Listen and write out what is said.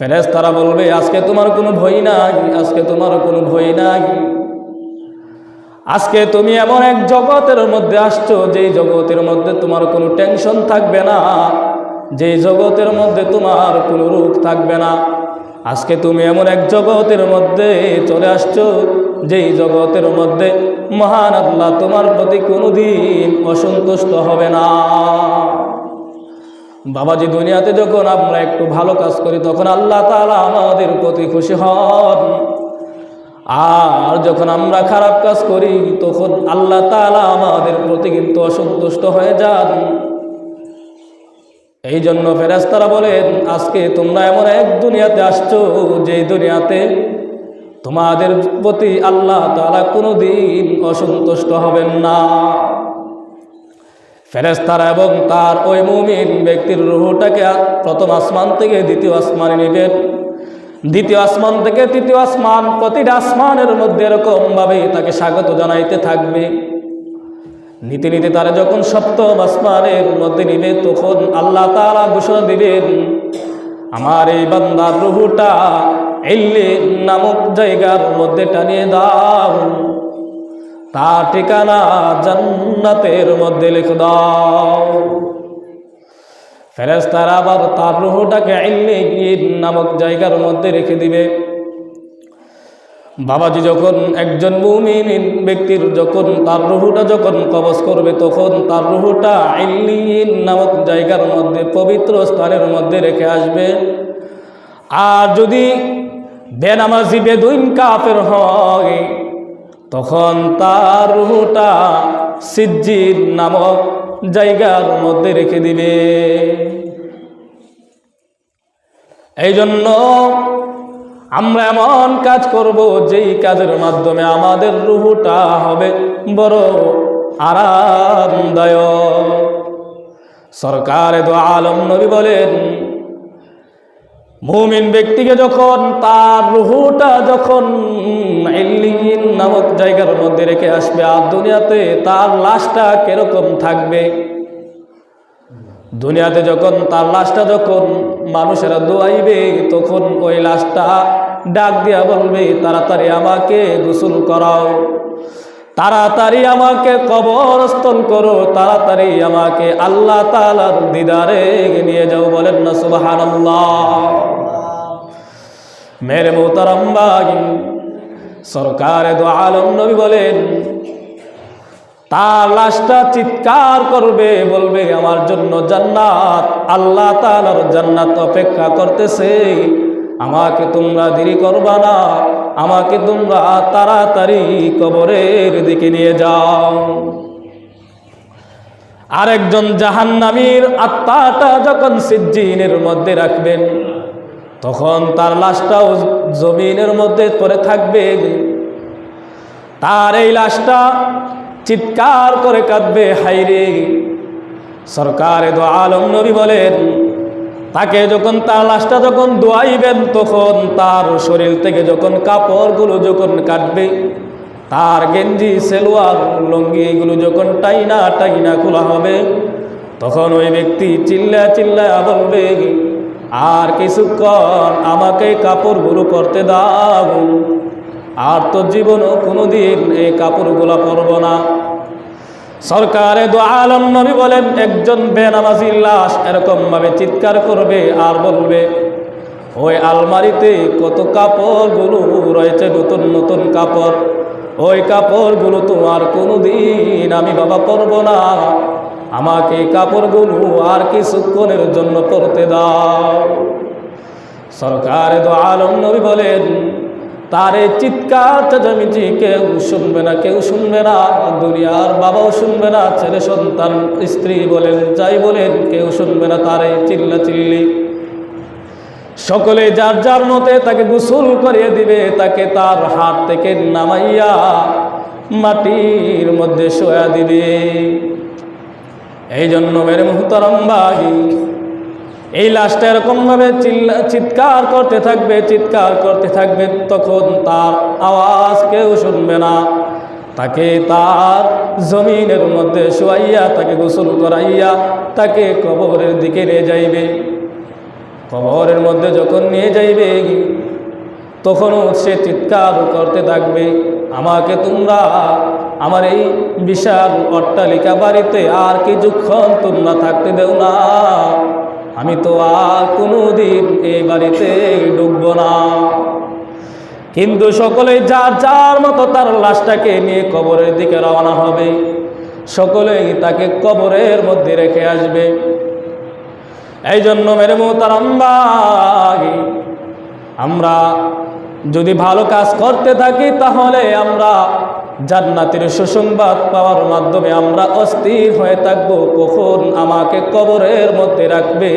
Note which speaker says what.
Speaker 1: ফেরেস তারা বলবে, আজকে তোমার কোনো ভয় নাই, আজকে তোমার কোনো ভয় নাই। আজকে তুমি এমন এক জগতের মধ্যে আসছো, যেই জগতের মধ্যে তোমার কোনো টেনশন থাকবে না, যেই জগতের মধ্যে তোমার কোনো রোগ থাকবে না। আজকে তুমি এমন এক জগতের মধ্যে চলে আসছো, যেই জগতের মধ্যে মহান আল্লাহ তোমার প্রতি কোনোদিন অসন্তুষ্ট হবে না। বাবাজি দুনিয়াতে যখন আমরা একটু ভালো কাজ করি, তখন আল্লাহ তাআলা আমাদের প্রতি খুশি হন। আর যখন আমরা খারাপ কাজ করি, তখন আল্লাহ তাআলা আমাদের প্রতি কিন্তু অসন্তুষ্ট হয়ে যান। এই জন্য ফেরেস্তারা বলেন, আজকে তোমরা এমন এক দুনিয়াতে আসছো, যে দুনিয়াতে তোমাদের প্রতি আল্লাহ তাআলা কোনো দিন অসন্তুষ্ট হবেন না। ফেরেস্তারা এবং তার ওই মুমিন ব্যক্তির রুহটাকে প্রথম আসমান থেকে দ্বিতীয় আসমানে নেবেন দ্বিতীয় আসমান থেকে তৃতীয় আসমান, প্রতিটা আসমানের মধ্যে এরকমভাবে তাকে স্বাগত জানাইতে থাকবে। নীতি নীতি তারা যখন সপ্তম আসমানের মধ্যে নিবে, তখন আল্লাহ তারা ঘোষণা দিবেন, আমার এই বান্দার রুহুটা এল্লি নামক জায়গার মধ্যে টানিয়ে দাও। তার ঠিকানা জান্নাতের মধ্যে লিখে দাও। ফেরেস্তারা আবার তার রুহুটাকে ইল্লিগিন নামক জায়গার মধ্যে রেখে দিবে। বাবাজি যখন একজন মুমিন ব্যক্তির যখন তার রুহুটা যখন কবজ করবে, তখন তার রুহুটা ইল্লিন নামক জায়গার মধ্যে, পবিত্র স্থানের মধ্যে রেখে আসবে। আর যদি বেনামাজি বেদুইন কাফের হয়, তখন তার রুহুটা সিজ্জির নামক জায়গার মধ্যে রেখে দিবে। এই জন্য আমরা এমন কাজ করব যেই কাজের মাধ্যমে আমাদের রুহুটা হবে বড় আরামদায়ক। সরকার দো আলম নবী বলেন, মুমিন ব্যক্তিকে যখন তার রুহুটা যখন ইল্লিয়িন নামক জায়গার মধ্যে রেখে আসবে। আর দুনিয়াতে তার লাশটা কীরকম থাকবে? দুনিয়াতে যখন তার লাশটা যখন মানুষেরা দোয়াইবে, তখন ওই লাশটা ডাক দিয়া বলবে, তাড়াতাড়ি আমাকে গোসল করাও। তাড়াতাড়ি আমাকে কবরস্থল করো। তাড়াতাড়ি আমাকে আল্লাহ তালার দিদারে নিয়ে যাও। বলেন না সুবাহান মেরে মোতারাম্বাই সরকার দো আলম নবী বলেন, তার লাশটা চিৎকার করবে, বলবে, আমার জন্য জান্নাত, আল্লাহ তালার জান্নাত অপেক্ষা করতেছে। আমাকে তোমরা দেরি করবা না, আমাকে তোমরা তাড়াতাড়ি কবরের দিকে নিয়ে যাও। আরেকজন জাহান্নামীর আত্মাটা যখন সিজ্জিনের মধ্যে রাখবেন তখন তার লাশটাও জমিনের মধ্যে পড়ে থাকবে। তার এই লাশটা চিৎকার করে কাঁদবে হাইরে সরকার দো আলম নবী বলেন, তাকে যখন তার লাশটা যখন দোয়াইবেন, তখন তার শরীর থেকে যখন কাপড়গুলো যখন কাটবে, তার গেঞ্জি, সেলোয়ার লঙ্গি এগুলো যখন টাইনা টাইনা খোলা হবে, তখন ওই ব্যক্তি চিল্লা চিল্লা বলবে আর কিছুক্ষণ আমাকে কাপড়গুলো পরতে দাও। আর তো জীবনও কোনোদিন এই কাপড়গুলো পরব না। সরকারে দো আলম নবী বলেন, একজন বেনামাজি লাশ এরকমভাবে চিৎকার করবে আর বলবে, ওই আলমারিতে কত কাপড়গুলো রয়েছে, নতুন নতুন কাপড়। ওই কাপড়গুলো তো আর কোনো দিন আমি বাবা পরব না। আমাকে কাপড়গুলো আর কিছুক্ষণের জন্য পরতে দাও। সরকারে তো আলম নবী বলেন, তার এই চিৎকার চেঁচামেচি কেউ শুনবে না, কেউ শুনবে না, দুনিয়ার বাবাও শুনবে না, ছেলে সন্তান, স্ত্রী বলেন, যাই বলেন, কেউ শুনবে না তার এই চিল্লা চিল্লি সকলে যার যার মতে তাকে গোসল করিয়ে দিবে, তাকে তার হাত থেকে নামাইয়া মাটির মধ্যে শোয়া দিবে। এই জন্য মেরে মুহতারাম ভাই এই লাশটা এরকমভাবে চিৎকার করতে থাকবে, চিৎকার করতে থাকবে, তখন তার আওয়াজ কেউ শুনবে না। তাকে তার জমিনের মধ্যে শোয়াইয়া, তাকে গোসল করাইয়া, তাকে কবরের দিকে নিয়ে যাইবে। কবরের মধ্যে যখন নিয়ে যাইবে, তখনও সে চিৎকার করতে থাকবে, আমাকে তোমরা আমার এই বিশাল অট্টালিকা বাড়িতে আর কিছুক্ষণ তোমরা থাকতে দেও না। আমি তো আর কোনো দিন এই বাড়িতে ডুববো না। কিন্তু সকলে যার যার মতো তার লাশটাকে নিয়ে কবরের দিকে রওনা হবে। সকলেই তাকে কবরের মধ্যে রেখে আসবে। এই জন্য মেরে তার আমরা যদি ভালো কাজ করতে থাকি তাহলে আমরা জান্নাতের সুসংবাদ পাওয়ার মাধ্যমে আমরা অস্থির হয়ে থাকব কখন আমাকে কবরের মধ্যে রাখবে?